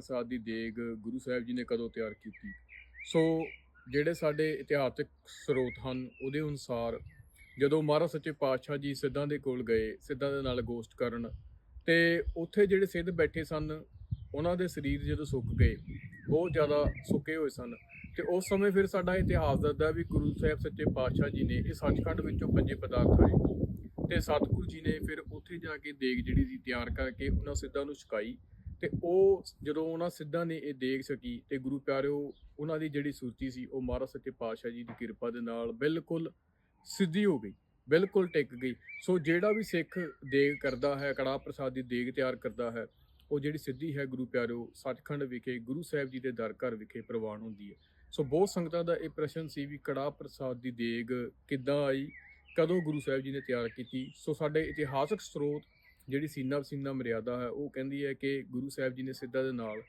ਪ੍ਰਸਾਦ ਦੀ ਦੇਗ ਗੁਰੂ ਸਾਹਿਬ ਜੀ ਨੇ ਕਦੋਂ ਤਿਆਰ ਕੀਤੀ? ਸੋ ਜਿਹੜੇ ਸਾਡੇ ਇਤਿਹਾਸਕ ਸਰੋਤ ਹਨ, ਉਹਦੇ ਅਨੁਸਾਰ ਜਦੋਂ ਮਹਾਰਾਜ ਸੱਚੇ ਪਾਤਸ਼ਾਹ ਜੀ ਸਿੱਧਾਂ ਦੇ ਕੋਲ ਗਏ, ਸਿੱਧਾਂ ਦੇ ਨਾਲ ਗੋਸ਼ਟ ਕਰਨ, ਤੇ ਉੱਥੇ ਜਿਹੜੇ ਸਿੱਧ ਬੈਠੇ ਸਨ, ਉਹਨਾਂ ਦੇ ਸਰੀਰ ਜਦੋਂ ਸੁੱਕ ਗਏ, ਬਹੁਤ ਜ਼ਿਆਦਾ ਸੁੱਕੇ ਹੋਏ ਸਨ, ਤੇ ਉਸ ਸਮੇਂ ਫਿਰ ਸਾਡਾ ਇਤਿਹਾਸ ਦੱਸਦਾ ਵੀ ਗੁਰੂ ਸਾਹਿਬ ਸੱਚੇ ਪਾਤਸ਼ਾਹ ਜੀ ਨੇ ਇਹ ਸੱਚਖੰਡ ਵਿੱਚੋਂ ਪੰਜੇ ਪਦਾਰਥ ਆਏ, ਤੇ ਸਤਿਗੁਰੂ ਜੀ ਨੇ ਫਿਰ ਉੱਥੇ ਜਾ ਕੇ ਦੇਗ ਜਿਹੜੀ ਸੀ ਤਿਆਰ ਕਰਕੇ ਉਹਨਾਂ ਸਿੱਧਾਂ ਨੂੰ ਛਕਾਈ ਤੇ ਉਹ ਜਦੋਂ ਉਹਨਾਂ ਸਿੱਧਾਂ ਨੇ ਇਹ ਦੇਖ ਸਕੀ ਤੇ ਗੁਰੂ ਪਿਆਰਿਓ, ਉਹਨਾਂ ਦੀ ਜਿਹੜੀ ਸੂਚੀ ਸੀ, ਉਹ ਮਹਾਰਾਜ ਸੱਚੇ ਪਾਤਸ਼ਾਹ ਜੀ ਦੀ ਕਿਰਪਾ ਦੇ ਨਾਲ ਬਿਲਕੁਲ ਸਿੱਧੀ ਹੋ ਗਈ, ਬਿਲਕੁਲ ਟਿਕ ਗਈ। ਸੋ ਜਿਹੜਾ ਵੀ ਸਿੱਖ ਦੇਗ ਕਰਦਾ ਹੈ ਕੜਾ ਪ੍ਰਸਾਦ ਦੀ ਦੇਗ ਤਿਆਰ ਕਰਦਾ ਹੈ, ਉਹ ਜਿਹੜੀ ਸਿੱਧੀ ਹੈ ਗੁਰੂ ਪਿਆਰਿਓ, ਸੱਚਖੰਡ ਵਿਖੇ, ਗੁਰੂ ਸਾਹਿਬ ਜੀ ਦੇ ਦਰ ਘਰ ਵਿਖੇ ਪ੍ਰਵਾਨ ਹੁੰਦੀ ਹੈ। ਸੋ ਬਹੁਤ ਸੰਗਤਾਂ ਦਾ ਇਹ ਪ੍ਰਸ਼ਨ ਸੀ ਵੀ ਕੜਾ ਪ੍ਰਸਾਦ ਦੀ ਦੇਗ ਕਿੱਦਾਂ ਆਈ, ਕਦੋਂ ਗੁਰੂ ਸਾਹਿਬ ਜੀ ਨੇ ਤਿਆਰ ਕੀਤੀ। ਸੋ ਸਾਡੇ ਇਤਿਹਾਸਕ ਸਰੋਤ ਜਿਹੜੀ ਸੀਨਾ ਪਸੀਨਾ ਮਰਿਆਦਾ ਹੈ, ਉਹ ਕਹਿੰਦੀ ਹੈ ਕਿ ਗੁਰੂ ਸਾਹਿਬ ਜੀ ਨੇ ਸਿੱਧਾ ਦੇ ਨਾਲ